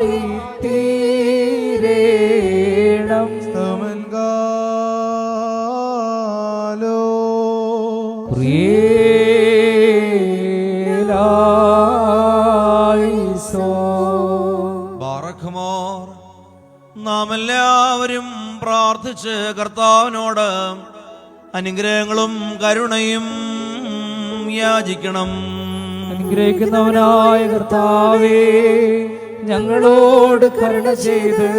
തീരേണം. സ്തമൻകാലോ പ്രിയേലായിസോ. ബാറഖ്മോർ നാം എല്ലാവരും പ്രാർത്ഥിച്ച് കർത്താവിനോട് അനുഗ്രഹങ്ങളും കരുണയും യാചിക്കണം. അനുഗ്രഹിക്കുന്നവനായ കർത്താവേ ഞങ്ങളോട് കരുണ ചെയ്ത്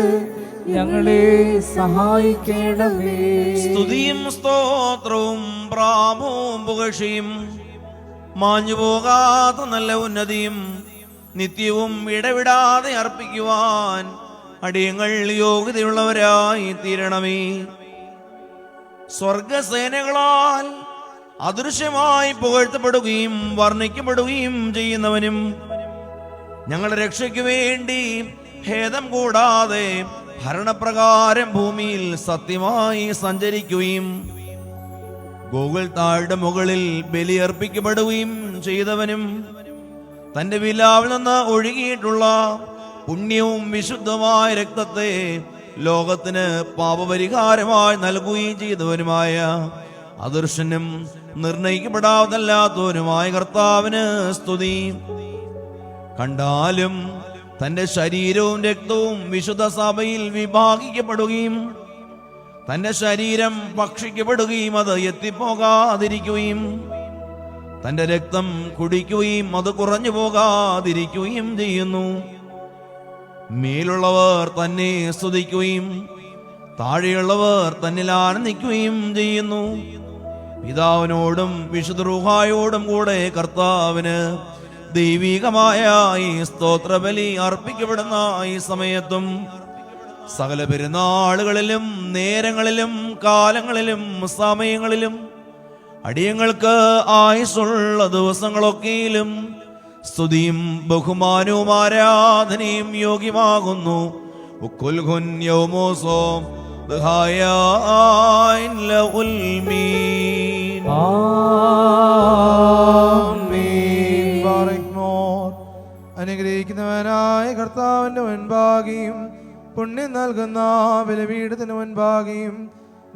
ഞങ്ങളെ സഹായിക്കണമേ. സ്തുതിയും സ്തോത്രവും പ്രാമവും പുകഴ്ചയും മാഞ്ഞു പോകാത്ത നല്ല ഉന്നതിയും നിത്യവും ഇടവിടാതെ അർപ്പിക്കുവാൻ അടിയങ്ങൾ യോഗ്യതയുള്ളവരായി തീരണമേ. സ്വർഗസേനകളാൽ അദൃശ്യമായി പുകഴ്ത്തപ്പെടുകയും വർണിക്കപ്പെടുകയും ചെയ്യുന്നവനും ഞങ്ങളുടെ രക്ഷയ്ക്ക് വേണ്ടി ഭേദം കൂടാതെ ഭരണപ്രകാരം ഭൂമിയിൽ സത്യമായി സഞ്ചരിക്കുകയും ഗൂഗിൾ താഴുടെ മുകളിൽ ബലിയർപ്പിക്കപ്പെടുകയും ചെയ്തവനും തന്റെ വിലാവിൽ നിന്ന് ഒഴുകിയിട്ടുള്ള പുണ്യവും വിശുദ്ധമായ രക്തത്തെ ലോകത്തിന് പാപപരിഹാരമായി നൽകുകയും ചെയ്തവനുമായ അദർശനും നിർണയിക്കപ്പെടാവുന്നല്ലാത്തവനുമായ കർത്താവിന് സ്തുതി. കണ്ടാലും തന്റെ ശരീരവും രക്തവും വിശുദ്ധ സഭയിൽ വിഭാഗിക്കപ്പെടുകയും തന്റെ ശരീരം ഭക്ഷിക്കപ്പെടുകയും അത് എത്തിപ്പോകാതിരിക്കുകയും തന്റെ രക്തം കുടിക്കുകയും അത് കുറഞ്ഞു പോകാതിരിക്കുകയും ചെയ്യുന്നു. മേലുള്ളവർ തന്നെ സ്തുതിക്കുകയും താഴെയുള്ളവർ തന്നിൽ ആനന്ദിക്കുകയും ചെയ്യുന്നു. പിതാവിനോടും വിശുദ്ധ റുഹായോടും കൂടെ കർത്താവിന് ദൈവികമായ ഈ സ്തോത്രബലി അർപ്പിക്കപ്പെടുന്ന ഈ സമയത്തും സകല പെരുന്നാളുകളിലും നേരങ്ങളിലും കാലങ്ങളിലും സമയങ്ങളിലും അടിയങ്ങൾക്ക് ആയുസുള്ള ദിവസങ്ങളൊക്കെയിലും സ്തുതിയും ബഹുമാനവും ആരാധനയും യോഗ്യമാകുന്നു. ഉക്കുൽഹുൻ അനുഗ്രഹിക്കുന്നവനായ കർത്താവിന്റെ മുൻപാകെയും പുണ്യം നൽകുന്ന ബലപീഠത്തിന് മുൻപാകെയും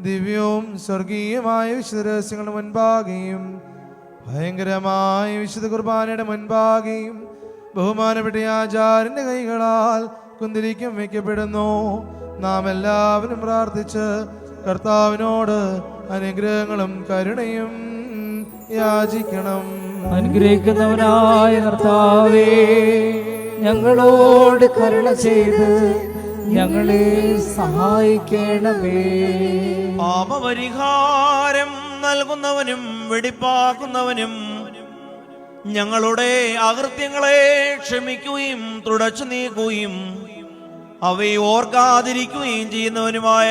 ദിവ്യവും സ്വർഗീയമായ വിശുദ്ധ രഹസ്യങ്ങളുടെ മുൻപാകെയും ഭയങ്കരമായ വിശുദ്ധ കുർബാനയുടെ മുൻപാകെയും ബഹുമാനപ്പെട്ട ആചാര്യന്റെ കൈകളാൽ കുന്തിരിക്കും വയ്ക്കപ്പെടുന്നു. നാം എല്ലാവരും പ്രാർത്ഥിച്ച് കർത്താവിനോട് അനുഗ്രഹങ്ങളും കരുണയും യാചിക്കണം. അനുഗ്രഹിക്കുന്നവനായ കർത്താവേ ഞങ്ങളോട് കരുണ ചെയ്ത് ഞങ്ങളെ സഹായിക്കണമേ. പാപപരിഹാരം നൽകുന്നവനും വെടിപ്പാക്കുന്നവനും ഞങ്ങളുടെ അകൃത്യങ്ങളെ ക്ഷമിക്കുകയും തുടച്ചു നീക്കുകയും അവയെ ഓർക്കാതിരിക്കുകയും ചെയ്യുന്നവനുമായ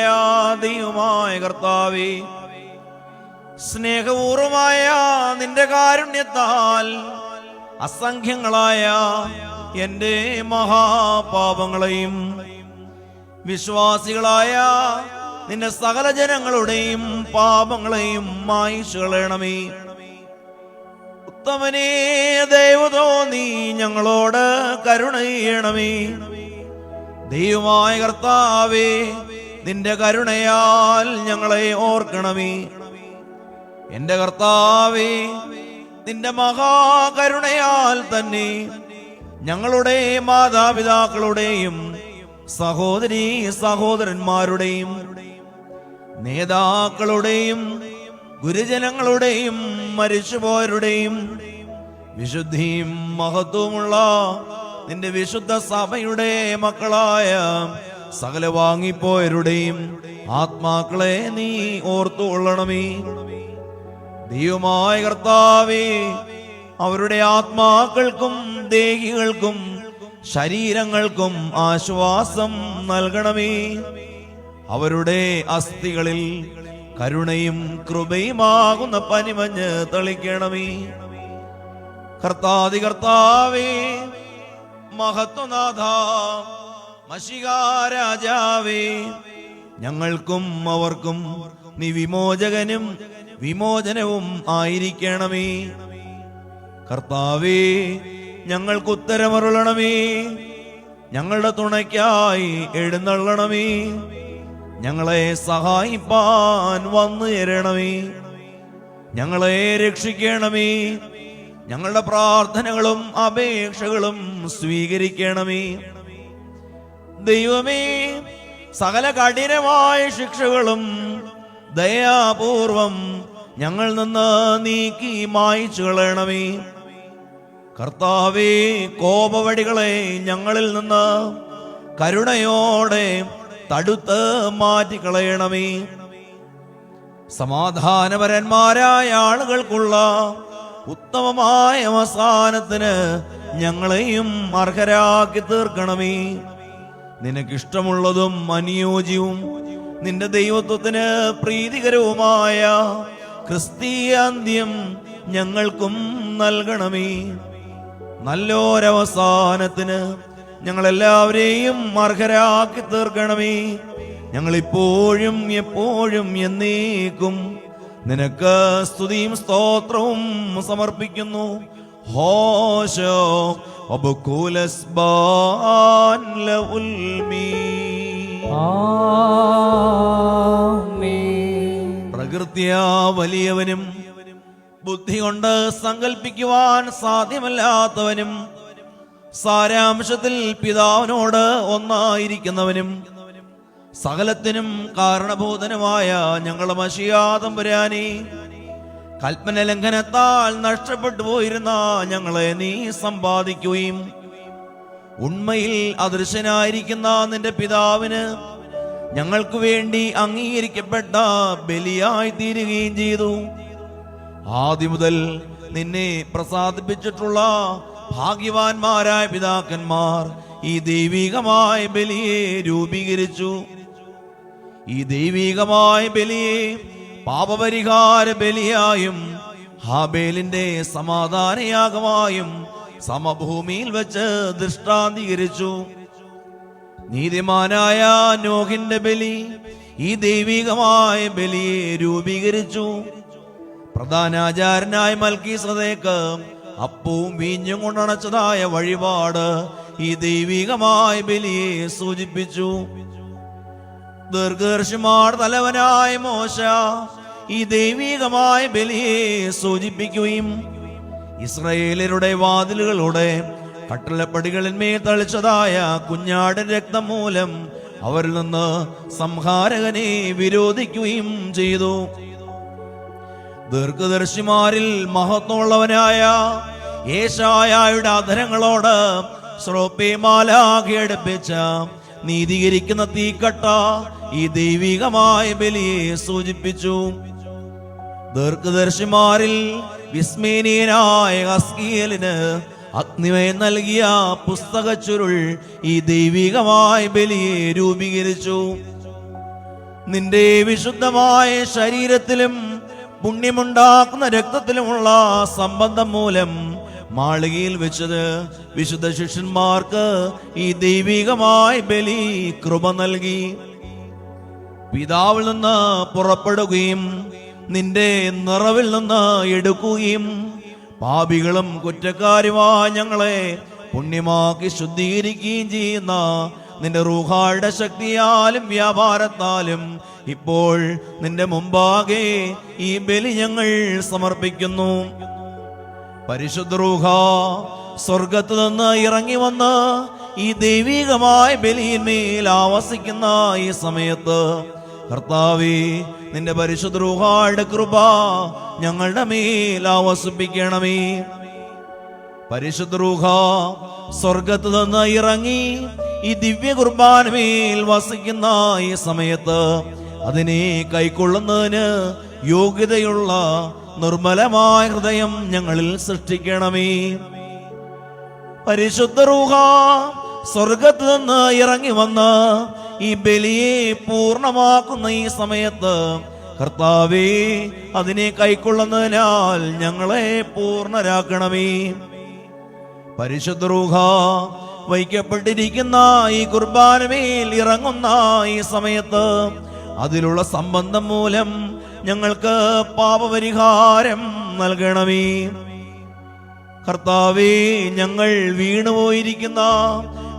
ദൈവമായ കർത്താവേ സ്നേഹപൂർവമായ നിന്റെ കാരുണ്യത്താൽ അസംഖ്യങ്ങളായ എന്റെ മഹാപാപങ്ങളെയും വിശ്വാസികളായ നിന്റെ സകല ജനങ്ങളുടെയും പാപങ്ങളെയും മായിച്ചുകളയണമേ. ഉത്തമനേ ദൈവതോ നീ ഞങ്ങളോട് കരുണ ചെയ്യണമേ. ദൈവമായ കർത്താവേ നിന്റെ കരുണയാൽ ഞങ്ങളെ ഓർക്കണമേ. എന്റെ കർത്താവേ നിന്റെ മഹാകരുണയാൽ തന്നെ ഞങ്ങളുടെ മാതാപിതാക്കളുടെയും സഹോദരി സഹോദരന്മാരുടെയും നേതാക്കളുടെയും ഗുരുജനങ്ങളുടെയും മരിച്ചുപോരുടെയും വിശുദ്ധിയും മഹത്വമുള്ള നിന്റെ വിശുദ്ധ സഭയുടെ മക്കളായ സകല വാങ്ങിപ്പോയരുടെയും ആത്മാക്കളെ നീ ഓർത്തുകൊള്ളണമേ. ദൈവമായ കർത്താവേ അവരുടെ ആത്മാക്കൾക്കും ദേഹികൾക്കും ശരീരങ്ങൾക്കും ആശ്വാസം നൽകണമേ. അവരുടെ അസ്ഥികളിൽ കരുണയും കൃപയുമാകുന്ന പനിമഞ്ഞ് തളിക്കണമേ. കർത്താതി കർത്താവേ മഹത്വനാഥ മഷികാരാജാവേ ഞങ്ങൾക്കും അവർക്കും നീ വിമോചകനും വിമോചനവും ആയിരിക്കണമേ. കർത്താവേ ഞങ്ങൾക്ക് ഉത്തരമരുളണമേ. ഞങ്ങളുടെ തുണയ്ക്കായി എഴുന്നള്ളണമേ. ഞങ്ങളെ സഹായിപ്പാൻ വന്നു തരണമേ. ഞങ്ങളെ രക്ഷിക്കണമേ. ഞങ്ങളുടെ പ്രാർത്ഥനകളും അപേക്ഷകളും സ്വീകരിക്കണമേ. ദൈവമേ സകല കഠിനമായ ശിക്ഷകളും ദയാപൂർവം ഞങ്ങൾ നിന്ന് നീക്കി മായിച്ചു കളയണമേ. കർത്താവേ കോപവടികളെ ഞങ്ങളിൽ നിന്ന് കരുണയോടെ തടുത്ത് മാറ്റിക്കളയണമേ. സമാധാനപരന്മാരായ ആളുകൾക്കുള്ള ഉത്തമമായ അവസാനത്തിന് ഞങ്ങളെയും അർഹരാക്കി തീർക്കണമേ. നിനക്കിഷ്ടമുള്ളതും അനുയോജ്യവും നിന്റെ ദൈവത്വത്തിന് പ്രീതികരവുമായ ക്രിസ്തീയാന്ത്യം ഞങ്ങൾക്കും നൽകണമേ. നല്ലൊരവസാനത്തിന് ഞങ്ങളെല്ലാവരെയും അർഹരാക്കി തീർക്കണമേ. ഞങ്ങളിപ്പോഴും എപ്പോഴും എന്നേക്കും നിനക്ക് സ്തുതിയും സ്തോത്രവും സമർപ്പിക്കുന്നു. ഹോശോ അബുക്കുലസ്ബാൻ ലഉൽമീ. പ്രകൃത്യാ വലിയവനും ബുദ്ധി കൊണ്ട് സങ്കല്പിക്കുവാൻ സാധ്യമല്ലാത്തവനും സാരാംശത്തിൽ പിതാവിനോട് ഒന്നായിരിക്കുന്നവനും സകലത്തിനും കാരണബോധനമായ ഞങ്ങളുടെ മഷിയാതമ്പുരാനെ കൽപ്പന ലംഘനത്താൽ നഷ്ടപ്പെട്ടു പോയിരുന്ന ഞങ്ങളെ നീ സമ്പാദിക്കുകയും ഉണ്മയിൽ അദൃശ്യനായിരിക്കുന്ന നിന്റെ പിതാവിന് ഞങ്ങൾക്ക് വേണ്ടി അംഗീകരിക്കപ്പെട്ട ബലിയായി തീരുകയും ചെയ്തു. ആദ്യം മുതൽ നിന്നെ പ്രസാദിപ്പിച്ചിട്ടുള്ള ഭാഗ്യവാന്മാരായ പിതാക്കന്മാർ ഈ ദൈവികമായ ബലിയെ രൂപീകരിച്ചു. ഈ ദൈവികമായ ബലിയെ പാപപരിഹാര ബലിയായും ഹാബേലിന്റെ സമാധാനയാഗമായും സമഭൂമിയിൽ വെച്ച് ദൃഷ്ടാന്തീകരിച്ചു. നീതിമാനായ നോഹിന്റെ ബലി ഈ ദൈവികമായ ബലിയെ രൂപീകരിച്ചു. പ്രധാനാചാരനായ മൽക്കി സദേക്ക് അപ്പവും വീഞ്ഞും കൊണ്ടണച്ചതായ വഴിപാട് ഈ ദൈവികമായ ബലിയെ സൂചിപ്പിച്ചു. ദീർഘർഷിമാർ തലവനായ മോശ ഈ ദൈവികമായ ബലിയെ സൂചിപ്പിക്കുകയും ഇസ്രയേലരുടെ വാതിലുകളുടെ കട്ടലപ്പടികളിന്മേൽ തളിച്ചതായ കുഞ്ഞാടൻ രക്തം മൂലം അവരിൽ നിന്ന് സംഹാരകനെ വിരോധിക്കുകയും ചെയ്തു. ദീർഘദർശിമാരിൽ മഹത്വമുള്ളവനായ ഏശായായുടെ അധരങ്ങളോട് ശ്രോപ്പേമാലാഖിയടുപ്പിച്ച നീതീകരിക്കുന്ന തീക്കട്ട ഈ ദൈവികമായ ബലിയെ സൂചിപ്പിച്ചു. ദീർഘദർശിമാരിൽ വിസ്മേനീയനായ ഹസ്കിയലിന് അഗ്നിമയം നൽകിയ പുസ്തക ചുരുൾ ഈ ദൈവികമായ ബലിയെ രൂപീകരിച്ചു. നിന്റെ വിശുദ്ധമായ ശരീരത്തിലും പുണ്യമുണ്ടാക്കുന്ന രക്തത്തിലുമുള്ള സംബന്ധം മൂലം മാളികയിൽ വെച്ചത് വിശുദ്ധ ശിഷ്യന്മാർക്ക് ഈ ദൈവികമായ ബലി കൃപ നൽകി. പിതാവിൽ നിന്ന് പുറപ്പെടുകയും നിന്റെ നിറവിൽ നിന്ന് എടുക്കുകയും പാപികളും കുറ്റക്കാരുമായ ഞങ്ങളെ പുണ്യമാക്കി ശുദ്ധീകരിക്കുകയും ചെയ്യുന്ന നിന്റെ റൂഹാളുടെ ശക്തിയാലും വ്യാപാരത്താലും ഇപ്പോൾ നിന്റെ മുമ്പാകെ ഈ ബലി ഞങ്ങൾ സമർപ്പിക്കുന്നു. പരിശുദ്ധ റൂഹ സ്വർഗത്ത് നിന്ന് ഇറങ്ങി വന്ന് ഈ ദൈവികമായ ബലിയിന്മേൽ ആവസിക്കുന്ന ഈ സമയത്ത് കർത്താവേ നിന്റെ പരിശുദ്ധ കൃപ ഞങ്ങളുടെ മേൽ ആവസിപ്പിക്കണമേ. പരിശുദ്ധ രൂഹ സ്വർഗത്ത് നിന്ന് ഇറങ്ങി ഈ ദിവ്യ കുർബാനമേൽ വസിക്കുന്ന ഈ സമയത്ത് അതിനെ കൈക്കൊള്ളുന്നതിന് യോഗ്യതയുള്ള നിർമ്മലമായ ഹൃദയം ഞങ്ങളിൽ സൃഷ്ടിക്കണമേ. പരിശുദ്ധ റൂഹ സ്വർഗത്ത് നിന്ന് ഇറങ്ങി വന്ന് ഈ ബലിയെ പൂർണമാക്കുന്ന ഈ സമയത്ത് കർത്താവേ അതിനെ കൈക്കൊള്ളുന്നതിനാൽ ഞങ്ങളെ പൂർണരാക്കണമേ പരിശുദ്ധ റൂഹ വയ്ക്കപ്പെട്ടിരിക്കുന്ന ഈ കുർബാനമേൽ ഇറങ്ങുന്ന ഈ സമയത്ത് അതിലുള്ള സംബന്ധം മൂലം ഞങ്ങൾക്ക് പാപപരിഹാരം നൽകണമേ. കർത്താവേ ഞങ്ങൾ വീണുപോയിരിക്കുന്ന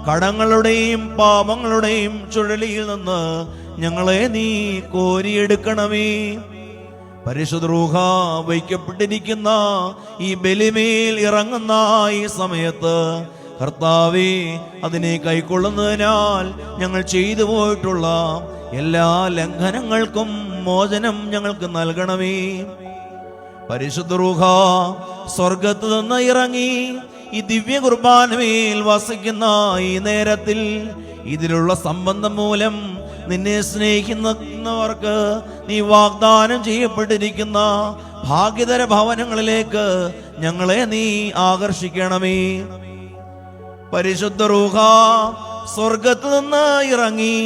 കടങ്ങളുടെയും പാപങ്ങളുടെയും ചുഴലിയിൽ നിന്ന് ഞങ്ങളെ നീ കോരിയെടുക്കണമേ. പരിശുദ്ധ റൂഹ വയ്ക്കപ്പെട്ടിരിക്കുന്ന ഈ ബലിമേൽ ഇറങ്ങുന്ന ഈ സമയത്ത് കർത്താവെ അതിനെ കൈക്കൊള്ളുന്നതിനാൽ ഞങ്ങൾ ചെയ്തു പോയിട്ടുള്ള എല്ലാ ലംഘനങ്ങൾക്കും മോചനം ഞങ്ങൾക്ക് നൽകണമേ. പരിശുദ്ധ റൂഹ സ്വർഗത്ത് നിന്ന് ഇറങ്ങി ഈ ദിവ്യ കുർബാനമേൽ വസിക്കുന്ന ഈ നേരത്തിൽ ഇതിലുള്ള സംബന്ധം മൂലം നിന്നെ സ്നേഹിക്കുന്നവർക്ക് നീ വാഗ്ദാനം ചെയ്യപ്പെട്ടിരിക്കുന്ന ഭാഗ്യതര ഭവനങ്ങളിലേക്ക് ഞങ്ങളെ നീ ആകർഷിക്കണമേ. പരിശുദ്ധ റൂഹ സ്വർഗത്ത് നിന്ന് ഇറങ്ങി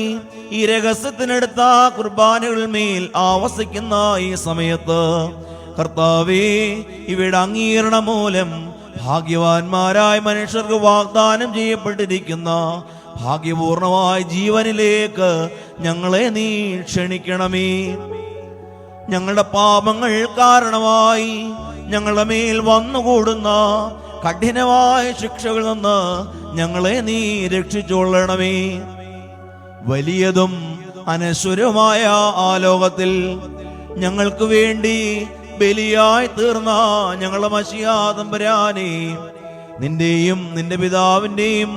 ഈ രഹസ്യത്തിനെടുത്ത കുർബാനകളിൽ മേൽ ആവസിക്കുന്ന ഈ സമയത്ത് കർത്താവേ ഇവയുടെ അംഗീകരണം മൂലം ഭാഗ്യവാന്മാരായ മനുഷ്യർക്ക് വാഗ്ദാനം ചെയ്യപ്പെട്ടിരിക്കുന്ന ഭാഗ്യപൂർണമായ ജീവനിലേക്ക് ഞങ്ങളെ നീ ക്ഷണിക്കണമേ. ഞങ്ങളുടെ പാപങ്ങൾ കാരണമായി ഞങ്ങളുടെ മേൽ വന്നുകൂടുന്ന കഠിനമായ ശിക്ഷകളിൽ നിന്ന് ഞങ്ങളെ നീ രക്ഷിച്ചുകൊള്ളണമേ. വലിയതും അനശ്വരവുമായ ആ ലോകത്തിൽ ഞങ്ങൾക്ക് വേണ്ടി ബലിയായി തീർന്ന ഞങ്ങളുടെ മഷിയാതമ്പരാനെ നിന്റെയും നിന്റെ പിതാവിന്റെയും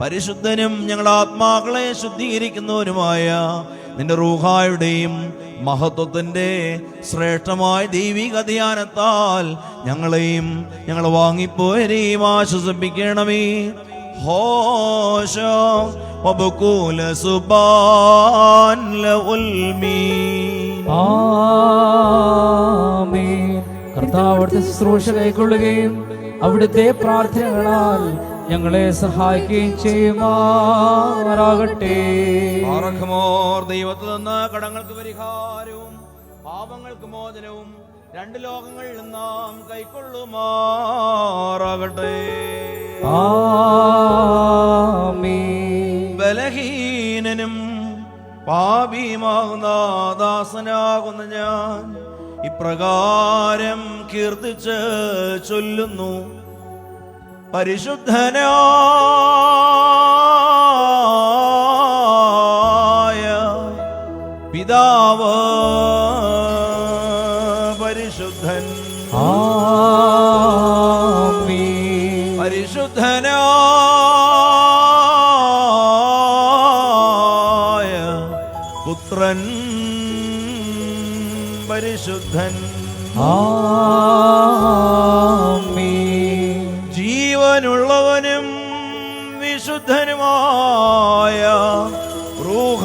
പരിശുദ്ധനും ഞങ്ങളുടെ ആത്മാക്കളെ ശുദ്ധീകരിക്കുന്നവനുമായ നിന്റെ റൂഹായുടെയും മഹത്വത്തിന്റെ ശ്രേഷ്ഠമായ ദൈവിക ധ്യാനത്താൽ ഞങ്ങളെയും ഞങ്ങളെ വാങ്ങിപ്പോയരെയും ആശ്വസിപ്പിക്കണമേ. ഹോശ സുബാൻ ലഉൽമീൻ ആമേൻ കർത്താവ് അവിടുത്തെ ശുശ്രൂഷ കൈക്കൊള്ളുകയും അവിടുത്തെ പ്രാർത്ഥനകളാൽ ഞങ്ങളെ സഹായിക്കുകയും ചെയ്യുമാറാകട്ടെ. ദൈവത്തിൽ നിന്ന് കടങ്ങൾക്ക് പരിഹാരവും പാപങ്ങൾക്ക് മോചനവും രണ്ട് ലോകങ്ങളിൽ നാം കൈക്കൊള്ളുമാറാകട്ടെ. ബലഹീനനും പാപിയുമാകുന്ന ദാസനാകുന്ന ഞാൻ ഇപ്രകാരം കീർത്തിച്ച് ചൊല്ലുന്നു. പരിശുദ്ധനായ പിതാവ് പരിശുദ്ധൻ. ജീവനുള്ളവനും വിശുദ്ധനുമായ റൂഹ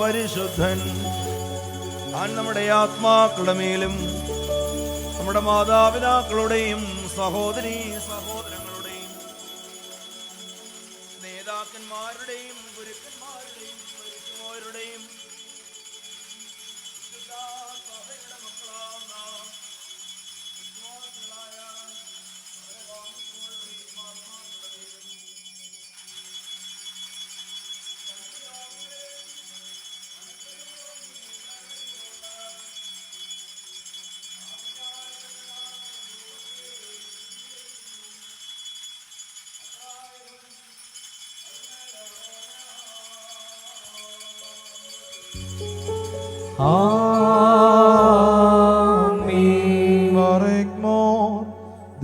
പരിശുദ്ധൻ. താൻ നമ്മുടെ ആത്മാക്കളുടെ മേലും നമ്മുടെ മാതാപിതാക്കളുടെയും സഹോദരി സഹോദരങ്ങളുടെയും നേതാക്കന്മാരുടെയും ഗുരുക്കന്മാരുടെയും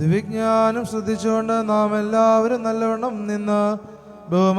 ദിവ്യജ്ഞാനം ശ്രദ്ധിച്ചുകൊണ്ട് നാം എല്ലാവരും നല്ലവണ്ണം നിന്ന്